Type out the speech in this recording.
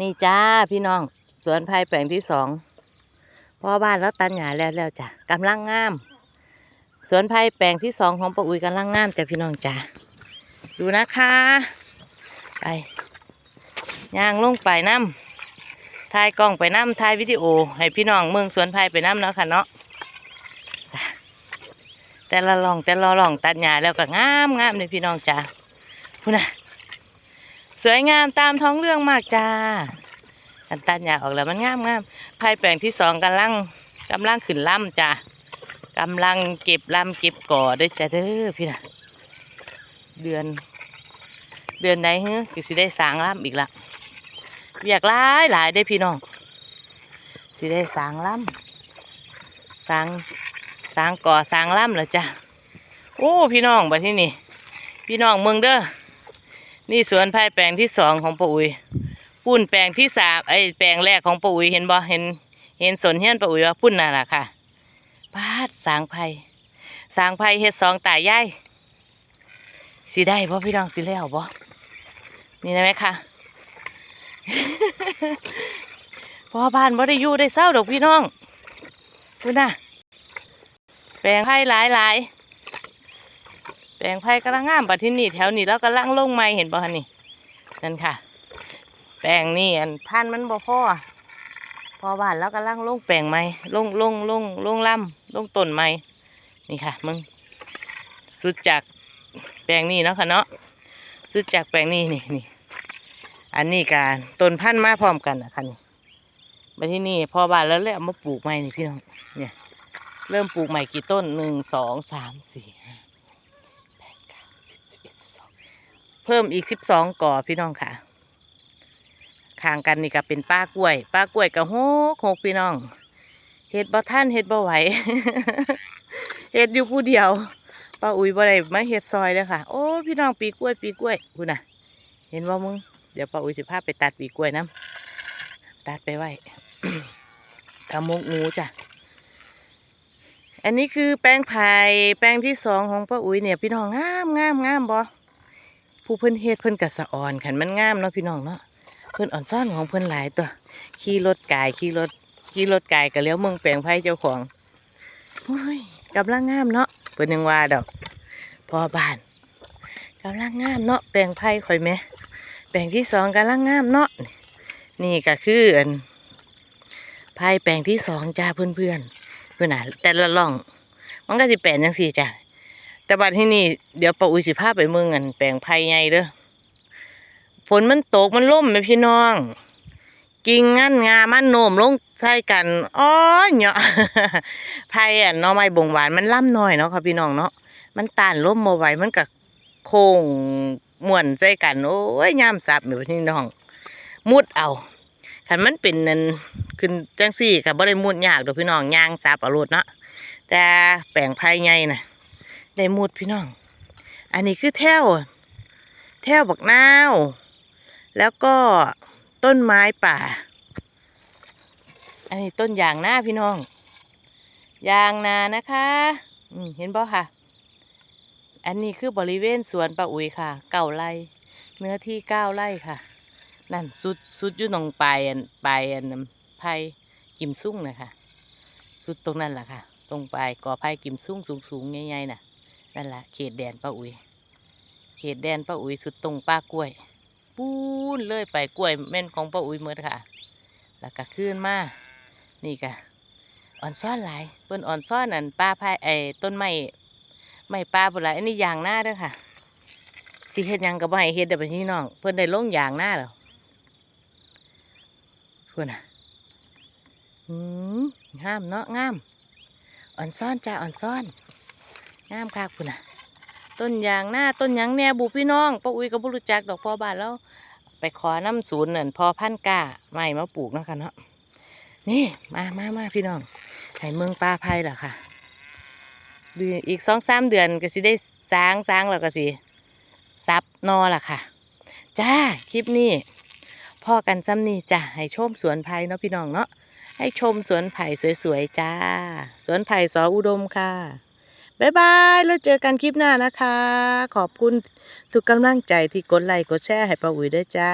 นี่จ้าพี่น้อง สวนไผ่แปลงที่สองพ่อบ้านแล้วตันหญ้าแล้วแล้วจ้ะกำลังงาม สวนไผ่แปลงที่สองของป้าอุ้ยกำลังงามจ้ะพี่น้องจ้าดูนะคะ ไปย่างลงไปน้ำถ่ายกล้องไปน้ำถ่ายวิดีโอ ให้พี่น้องเมืองสวนไผ่ไปน้ำเนาะค่ะเนาะแต่ละลองแต่ละลองตัดหญ้าแล้วก็งามงามเลยพี่น้องจ้าพูนะ วยงามตามท้องเรื่องมากจ้ากันตัดหญ้าออกแล้วมันงามงามไผ่แปลงที่สองกำลังกำลังขึ้นล่ำจ้ากำลังเก็บล่ำเก็บก่อเด้จ้าเด้อพี่นะเดือน เดือนไหนเฮ้ก็สิได้สางล่ำอีกละอยากหลายหลายได้พี่น้องสิได้สางล่ำสางสางก่อสางล่ำแล้วจ้ะโอ้พี่น้องบัดที่นี่พี่น้องเมืองเด้อ นี่สวนไผ่แปลงที่สองของป้าอุ๋ยปุ่นแปลงที่สามไอ้แปลงแรกของป้าอุ๋ยเห็นบ่เห็น เห็นสนเฮียนป้าอุ๋ยว่าปุ่นน่ะล่ะค่ะปาดสางไผ่สางไผ่เฮ็ดสองตายายสิได้บ่พี่น้องสิแล้วบ่นี่นะไหมคะพอบ้านบ่ได้อยู่ได้เศร้าดอกพี่น้องคุณน่ะแปลงไผ่หลายหลายๆ แปลงไผ่กำลังงามบัดที่นี่แถวนี้แล้วกำลังลงไม้เห็นบ่คะนี่นั่นค่ะ แปลงนี่อันพันธุ์มันบ่พอพอบ้านแล้วกำลังลงแปลงไม้ลงลงลงลงลำลงต้นไม้นี่ค่ะมึงสุดจากแปลงนี่เนาะค่ะเนาะสุดจากแปลงนี่นี่นี่อันนี้การต้นพันธุ์มาพร้อมกันนะคะนี่บัดที่นี่พอบานแล้วเลยเอามาปลูกใหม่นี่พี่น้องเนี่ย เริ่มปลูกใหม่กี่ต้นหนึ่งสองสามสี่ห้า แปดเก้าสิบสิบเอ็ดสิบสอง เพิ่มอีกสิบสองก่อพี่น้องค่ะข้างกันนี่ก็เป็นป้ากล้วย ป้ากล้วยกับโหกหกพี่น้องเฮ็ดบ่ท่านเฮ็ดบ่ไหวเฮ็ดอยู่ผู้เดียวป้าอุ้ยบ่ได้มาเฮ็ดซอยเลยค่ะ โอ้พี่น้องปีกล้วย ปีกล้วยคุณน่ะ เห็นว่ามึงเดี๋ยวป้าอุ้ยสิพาไปตัดปีกล้วยน้ำตัดไปไว้กำมกงูจ้ะอันนี้คือแป้งไผ่แป้งที่สองของป้าอุ้ยเนี่ย พี่น้องงามงามงามบ่ ผู้เพิ่นเฮ็ดเพิ่นกะสะอ่อนขันมันงามเนาะพี่น้องเนาะเพิ่นอ่อนซ่อนของเพิ่นหลายตัวขี่รถกายขี่รถขี่รถกายก็แล้วเมืองแปลงไผ่เจ้าของโอ้ยกำลังงามเนาะเพิ่นยังว่าดอกพอบ้านกำลังงามเนาะแปลงไผ่ข่อยแหม่แปลงที่สองกำลังงามเนาะนี่ก็คืออันไผ่แปลงที่สองจ้าเพื่อนเพื่อนๆเพื่อนน่ะแต่ละล่อง มันก็สิแปลนจังสี่จ้ะ แต่บัดที่นี่เดี๋ยวป้าอุ้ยสิพาไปเมืองอันแปลงไผ่ใหญ่เด้อฝนมันตกมันล่มไหมพี่น้อง กิ่งงันงามันโนมลงใส่กันอ้อเนาะไผ่อะน่อไม้บงหวานมันล่ำน้อยเนาะค่ะพี่น้องเนาะมันต้านล่มมาไหวมันก็โค้งม่วนใส่กันโอ้ยยามสับอยู่พี่น้อง มุดเอาคันมันเป็นนั่นขึ้นจังสี่ก็บ่ได้มุดยากดอกพี่น้องย่างสับเอารถเนาะแต่แปลงภายในน่ะ ได้หมุดพี่น้อง อันนี้คือแถวแถวบักนาว แล้วก็ต้นไม้ป่า อันนี้ต้นยางนาพี่น้อง ยางนานะคะอืมเห็นบ่ค่ะ อันนี้คือบริเวณสวนป้าอุ๋ยค่ะ เก้าไร่เนื้อที่เก้าไร่ค่ะ นั่นสุดสุดอยู่ตรงปลายอันปลายอันไผ่กิมซุ่งนะคะสุดตรงนั้นแหละค่ะ ตรงปลายกอไผ่กิมซุ่งสูงสูงๆใหญ่ๆน่ะ นั่นแหละเขตแดนป้าอุ๋ย เขตแดนป้าอุ๋ยสุดตรงป้ากล้วย ปูนเลยไปกล้วยแม่นของป้าอุ๋ยเมื่อค่ะ แล้วก็ขึ้นมา นี่ก็อ่อนซ่อนหลายเปิ้นอ่อนซ่อนอันป้าพายไอ้ต้นไม้ไม้ป้าบุหลายอันนี้ยางหน้าเด้อค่ะสิเฮ็ดยังกับบ่ให้เฮ็ดเด้อพี่น้อง เพิ่นได้ลงยางหน้าแล้วเพิ่นน่ะอืมงามเนาะงามอ่อนซ่อนจ้าอ่อนซ่อน งามคักพุ่นน่ะ ต้นยางหน้าต้นหยังแน่บุพี่น้องป้าอุ้ยก็บ่รู้จักดอกพ่อบ้านแล้ว ไปขอน้ำศูนย์นั่นพอพันก้าไม่มาปลูกเนาะคะเนาะนี่มามามาพี่น้องให้เมืองปลาไผ่ล่ะค่ะดือนอีกสองสามเดือนก็สิได้สางสางแล้วก็สิซับนอล่ะค่ะ จ้า คลิปนี้พ่อกันซ้ำนี่จ้าให้ชมสวนไผ่เนาะพี่น้องเนาะให้ชมสวนไผ่สวยๆจ้า สวนไผ่สออุดมค่ะ บ๊ายบาย แล้วเจอกันคลิปหน้านะคะ ขอบคุณทุกกำลังใจที่กดไลค์กดแชร์ให้ป้าอุ๋ยด้วยจ้า